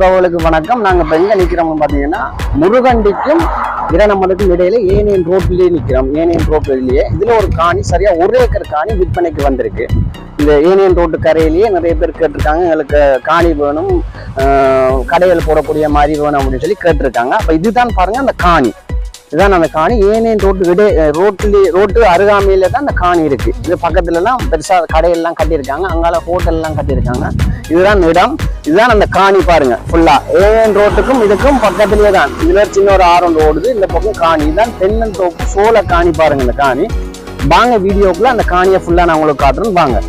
உறவுகளுக்கு வணக்கம். நாங்கள் இப்போ எங்கே நிற்கிறோம்னு பார்த்தீங்கன்னா முருகண்டிக்கும் இரணமலுக்கும் இடையில ஏனியன் ரோட்லேயே நிற்கிறோம் ஏனியன் ரோட்லேயே இதில் ஒரு காணி சரியாக ஒரு ஏக்கர் காணி விற்பனைக்கு வந்திருக்கு. இந்த ஏனியன் ரோட்டு கரையிலேயே நிறைய பேர் கேட்டிருக்காங்க. எங்களுக்கு காணி வேணும் கடைகள் போடக்கூடிய மாதிரி வேணும் அப்படின்னு சொல்லி கேட்டிருக்காங்க. அப்போ இதுதான் பாருங்கள் அந்த காணி. இதுதான் அந்த காணி. ஏனேன் ரோட்டு விட ரோட்ல ரோட்டு அருகாமையில தான் அந்த காணி இருக்கு. இது பக்கத்துலலாம் பெருசாக கடையெல்லாம் கட்டியிருக்காங்க. அங்கால ஹோட்டல்லாம் கட்டியிருக்காங்க. இதுதான் இடம். இதுதான் அந்த காணி பாருங்க ஃபுல்லா ஏன் ரோட்டுக்கும் இதுக்கும் பக்கத்துலயே தான். இதுல சின்ன ஒரு ஆறு ஒன்று ஓடுது. இந்த பக்கம் காணி. இதுதான் தென்னந்தோப்பு சோள காணி பாருங்க இந்த காணி. வாங்க வீடியோக்குள்ள அந்த காணியை ஃபுல்லா நான் உங்களுக்கு காட்டுறேன். வாங்க.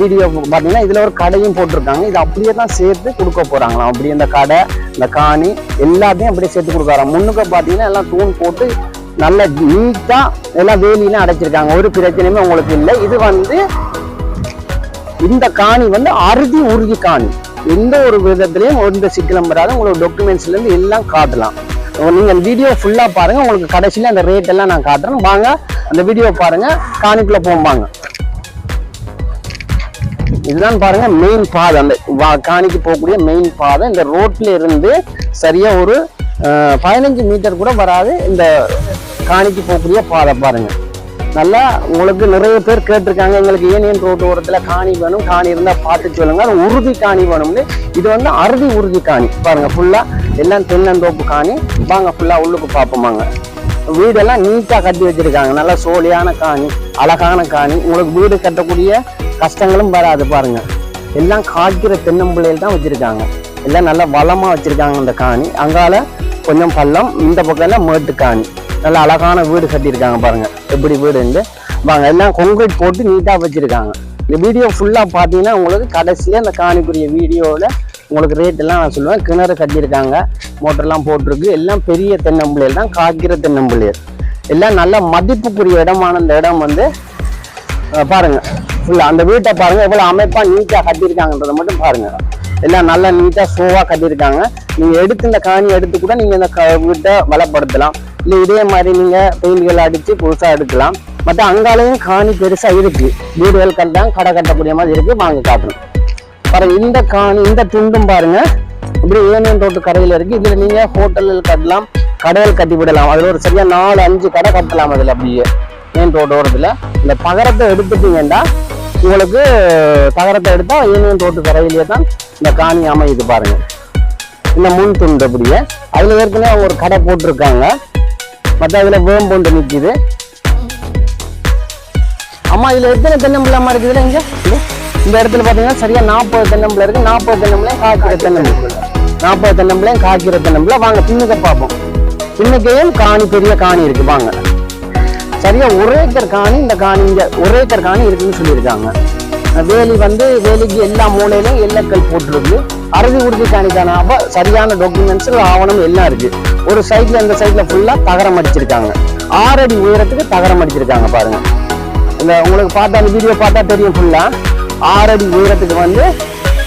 வீடியோ பார்த்தீங்கன்னா இதுல ஒரு கடையும் போட்டிருக்காங்க. இது அப்படியே தான் சேர்த்து கொடுக்க போறாங்களாம். அப்படி இந்த கடை இந்த காணி எல்லாத்தையும் அப்படியே சேர்த்து கொடுக்குறாங்க முன்னுக்கு பார்த்தீங்கன்னா எல்லாம் தூண் போட்டு நல்ல நீட்டாக எல்லாம் வேலியில அடைச்சிருக்காங்க. ஒரு பிரச்சனையுமே உங்களுக்கு இல்லை. இது வந்து இந்த காணி வந்து அறுதி உறுதி காணி. எந்த ஒரு விதத்துலையும் எந்த சிக்கலும் வராது. உங்களுக்கு டாக்குமெண்ட்ஸ்லேருந்து எல்லாம் காட்டலாம். நீங்கள் வீடியோ ஃபுல்லாக பாருங்கள் உங்களுக்கு கடைசியில அந்த ரேட் எல்லாம் நான் காட்டுறேன். வாங்க அந்த வீடியோ பாருங்கள் காணிக்குள்ளே போம்பாங்க இதுதான் பாருங்க மெயின் பாதை. அந்த வா- காணிக்கு போகக்கூடிய மெயின் பாதை. இந்த ரோட்ல இருந்து சரியா ஒரு பதினஞ்சு மீட்டர் கூட வராது. இந்த காணிக்கு போகக்கூடிய பாதை பாருங்க. நல்லா உங்களுக்கு நிறைய பேர் கேட்டிருக்காங்க. எங்களுக்கு ஏனியன் ரோட்டு ஓரத்தில் காணி வேணும். காணி இருந்தால் பார்த்து சொல்லுங்க. அது உறுதி காணி வேணும்னு. இது வந்து அறுதி உறுதி காணி. பாருங்க ஃபுல்லா எல்லாம் தென்னந்தோப்பு காணி. வாங்க ஃபுல்லா உள்ளுக்கு பார்ப்போமாங்க வீடெல்லாம் நீட்டாக கட்டி வச்சிருக்காங்க. நல்லா சோழியான காணி அழகான காணி. உங்களுக்கு வீடு கட்டக்கூடிய கஷ்டங்களும் வராது பாருங்க. எல்லாம் காய்க்கிற தென்னம்பிள்ளையில் தான் வச்சிருக்காங்க. எல்லாம் நல்லா வளமாக வச்சிருக்காங்க இந்த காணி. அங்கால கொஞ்சம் பள்ளம் இந்த பக்கம் எல்லாம் மேட்டு காணி. நல்ல அழகான வீடு கட்டியிருக்காங்க பாருங்கள் எப்படி வீடுண்டு வாங்க எல்லாம் கொங்கிரீட் போட்டு நீட்டாக வச்சுருக்காங்க. இந்த வீடியோ ஃபுல்லாக பார்த்தீங்கன்னா உங்களுக்கு கடைசியாக அந்த காணிக்குரிய வீடியோவில் உங்களுக்கு ரேட்டெல்லாம் நான் சொல்லுவேன். கிணறு கட்டியிருக்காங்க மோட்டர்லாம் போட்டிருக்கு. எல்லாம் பெரிய தென்னம்பிள்ளைகள் தான் காய்க்கிற தென்னம்பிள்ளையர் எல்லாம் நல்ல மதிப்புக்குரிய இடமான இந்த இடம் வந்து பாருங்கள் பாருங்க அந்த வீட்டை பாருங்க எவ்வளவு அமைப்பா நீட்டா கட்டியிருக்காங்கன்றதை மட்டும் பாருங்க. எல்லாம் நல்லா நீட்டா ஷோவா கட்டியிருக்காங்க. நீங்க எடுத்து இந்த காணி எடுத்து கூட நீங்க இந்த க- வீட்டை வளப்படுத்தலாம். இல்ல இதே மாதிரி நீங்க பெயிண்ட்கள் அடிச்சு புதுசா எடுக்கலாம். மற்ற அங்காலையும் காணி பெருசா இருக்கு. வீடுகள் கட்டாங்க கடை கட்டக்கூடிய மாதிரி இருக்கு. வாங்க காட்டணும். பாருங்க இந்த காணி இந்த துண்டும் பாருங்க. இப்படி ஏனியன் ரோட்டு கரையில இருக்கு. இதுல நீங்க ஹோட்டல்கள் கட்டலாம் கடைகள் கட்டி விடலாம். அதுல ஒரு சரியா நாலு அஞ்சு கடை கட்டலாம் அதுல அப்படியே. மெயின் ரோடு ஓரத்துல இந்த பகரத்தை எடுத்துட்டீங்கன்னா உங்களுக்கு தகரத்தை எடுத்தால் ஏனியன் தோட்டு கரையிலேயே தான் இந்த காணி அமையுது பாருங்க. இந்த முன் துண்டபடியே. அதில் ஏற்கனவே ஒரு கடை போட்டிருக்காங்க. மற்ற அதில் வேம்பொண்டு நிக்குது. அம்மா இதில் எத்தனை தென்னம்பிள்ளை அம்மா இருக்குதுல்ல இங்கே? இந்த இடத்துல பார்த்தீங்கன்னா சரியா நாற்பது தென்னம்பிள்ளை இருக்குது நாற்பது தென்னம்பிள்ளையும் காய்க்கிற தென்னம்பிள்ளை. நாற்பது தென்னம்பிள்ளையும் காய்க்கிற தென்னம்பிள்ளை. வாங்க பின்னுக்க பார்ப்போம். பின்னுக்கையும் காணி பெரிய காணி இருக்கு. வாங்க. சரியா ஒரே ஏக்கர் காணி இந்த காணி இங்க ஒரே ஏக்கர் காணி இருக்குன்னு சொல்லியிருக்காங்க. வேலி வந்து வேலிக்கு எல்லா மூலையிலும் எல்லக்கல் போட்டிருக்கு. அறுதி உறுதி காணிக்கான அப்ப சரியான டாக்குமெண்ட்ஸ் ஆவணம் எல்லாம் இருக்கு. ஒரு சைட்ல இந்த சைட்ல ஃபுல்லா தகரம் அடிச்சிருக்காங்க. ஆறு அடி உயரத்துக்கு தகரம் அடிச்சிருக்காங்க பாருங்க. இந்த உங்களுக்கு பார்த்தா அந்த வீடியோ பார்த்தா தெரியும் ஃபுல்லா ஆறு அடி உயரத்துக்கு வந்து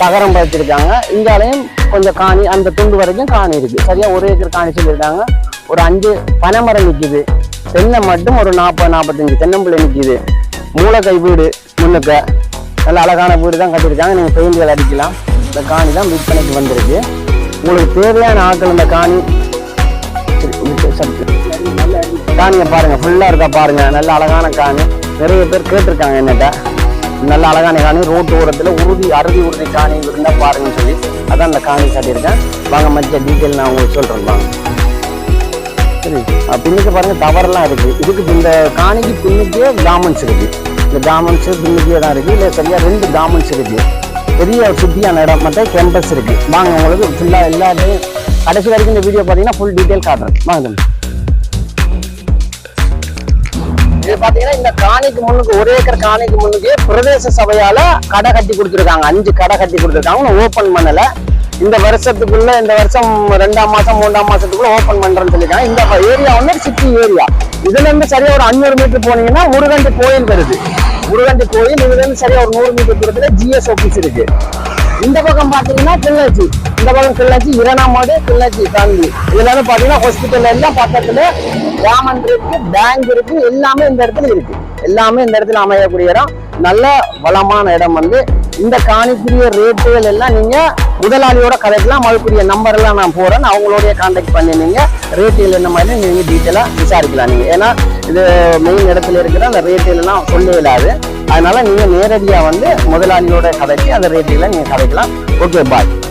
தகரம் பதிச்சிருக்காங்க இங்காலையும் கொஞ்சம் காணி அந்த துண்டு வரைக்கும் காணி இருக்கு. சரியா ஒரு ஏக்கர் காணி சொல்லியிருக்காங்க. ஒரு அஞ்சு பனைமரம் நிற்குது தென்னை மட்டும் ஒரு நாற்பது நாற்பத்தஞ்சு தென்னம்பிள்ளை நிற்கிது மூளைக்கை வீடு முன்னுக்க. நல்ல அழகான வீடு தான் கட்டியிருக்காங்க. நீங்கள் பெயிண்டுகள் அடிக்கலாம். இந்த காணி தான் விற்பனைக்கு வந்திருக்கு. உங்களுக்கு தேவையான ஆட்கள் இந்த காணி. காணியை பாருங்கள் ஃபுல்லாக இருக்கா பாருங்கள் நல்ல அழகான காணி. நிறைய பேர் கேட்டிருக்காங்க என்னட்ட. நல்ல அழகான காணி. ரோட்டு ஓரத்தில் உறுதி அறுதி உறுதி காணி இருந்தால் பாருங்கன்னு சொல்லி அதான் அந்த காணி கட்டியிருக்கேன். வாங்க மற்ற டீட்டெயில் நான் உங்களுக்கு சொல்கிறேன் வாங்க. சரி. பின்னுக்கு பாருங்கள் டவர்லாம் இருக்குது இதுக்கு இந்த காணிக்கு பின்னுக்கே கார்மெண்ட்ஸ் இருக்குது இந்த கார்மெண்ட்ஸு பின்னுக்கே தான் இருக்குது இல்லை சரியாக ரெண்டு கார்மெண்ட்ஸ் இருக்குது பெரிய சுத்தியான இடம் மட்டும் கேம்பஸ் இருக்குது வாங்க உங்களுக்கு ஃபுல்லாக எல்லாத்தையும் கடைசி வரைக்கும் இந்த வீடியோ பார்த்தீங்கன்னா ஃபுல் டீட்டெயில் காட்டுறேன். வாங்க இது பாத்தீங்கன்னா இந்த காணிக்கு முன்னுக்கு ஒரு ஏக்கர் காணிக்கு முன்னுக்கு பிரதேச சபையால கடை கட்டி கொடுத்துருக்காங்க. அஞ்சு கடை கட்டி கொடுத்துருக்காங்க. ஓபன் பண்ணல. இந்த வருஷத்துக்குள்ள இந்த வருஷம் ரெண்டாம் மாசம் மூன்றாம் மாசத்துக்குள்ள ஓபன் பண்றேன்னு சொல்லிருக்காங்க இந்த ஏரியா வந்து சிட்டி ஏரியா இதுல இருந்து சரியா ஒரு அஞ்சூறு மீட்டர் போனீங்கன்னா முருகண்டி கோயில் வருது. முருகண்டி கோயில் இதுல இருந்து சரியா ஒரு நூறு மீட்டர் தூரத்துல ஜிஎஸ் ஆபீஸ் இருக்கு. இந்த பக்கம் பாத்தீங்கன்னா கிள்ளாச்சி. இந்த பக்கம் கிள்ளாச்சி இரணாமாடு கிள்ளாச்சி தாண்டி இதுல இருந்து பாத்தீங்கன்னா ஹாஸ்பிட்டல் எல்லாம் பக்கத்துல ராமன் இருக்கு பேங்க் இருக்கு எல்லாமே இந்த இடத்துல இருக்கு. எல்லாமே இந்த இடத்துல அமையக்கூடிய இடம். நல்ல வளமான இடம் வந்து இந்த காணிக்குரிய ரேட்டுகள் எல்லாம் நீங்க முதலாளியோட கதைக்கலாம் அதுக்குரிய நம்பர் எல்லாம் நான் போறேன் அவங்களோடைய கான்டாக்ட் பண்ணி நீங்க ரேட்டுகள் என்ன மாதிரி நீங்க டீட்டெயிலா விசாரிக்கலாம் நீங்க. ஏன்னா இது மெயின் இடத்துல இருக்கிற அந்த ரேட்டுகள் எல்லாம் சொல்ல இயலாது அதனால நீங்க நேரடியா வந்து முதலாளியோட கதைக்கு அந்த ரேட்டுகளை நீங்க கதைக்கலாம். Okay bye